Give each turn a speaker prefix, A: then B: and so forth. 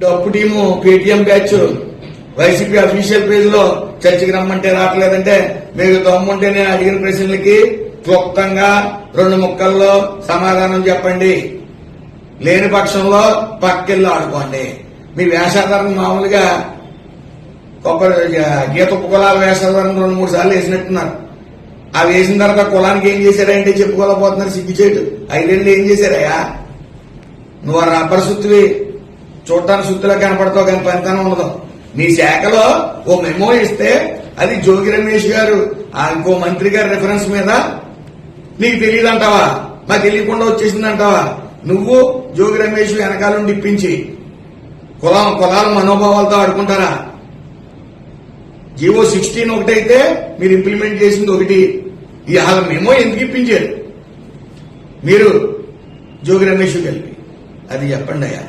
A: డప్పు team Paytm batch YCP official పేజ్లో చర్చకి రమ్మంటే రావట్లేదంటే మీకు దమ్ముంటే నేను అడిగిన ప్రశ్నలకి క్లుప్తంగా రెండు ముక్కల్లో సమాధానం చెప్పండి. లేని పక్షంలో పక్కెళ్ళి ఆడుకోండి. మీ వేషాధారణ మామూలుగా కొబ్బరి గీత కులాల వేషాధారణ రెండు మూడు సార్లు వేసినట్టున్నారు. ఆ వేసిన తర్వాత కులానికి ఏం చేశారంటే చెప్పుకోలేకపోతున్నారు సిగ్గు చేయటం ఐదేళ్ళు ఏం చేశారయ్యా? నువ్వు రబ్బర్ సుత్తువి చూడటానికి శుద్ధిలో కనపడతావు కానీ పనితనం ఉండదు. నీ శాఖలో ఓ మెమో ఇస్తే అది జోగి రమేష్ గారు ఆ ఇంకో మంత్రి గారి రిఫరెన్స్ మీద. నీకు తెలియదంటావా? నాకు తెలియకుండా వచ్చేసిందంటావా? నువ్వు జోగి రమేష్ వెనకాల ఇప్పించి కులం కులాల మనోభావాలతో ఆడుకుంటారా? జీవో సిక్స్టీన్ ఒకటైతే మీరు ఇంప్లిమెంట్ చేసింది ఒకటి. ఇహ మేమో ఎందుకు ఇప్పించారు? మీరు జోగి రమేష్ కలిపి. అది చెప్పండి అయ్యా.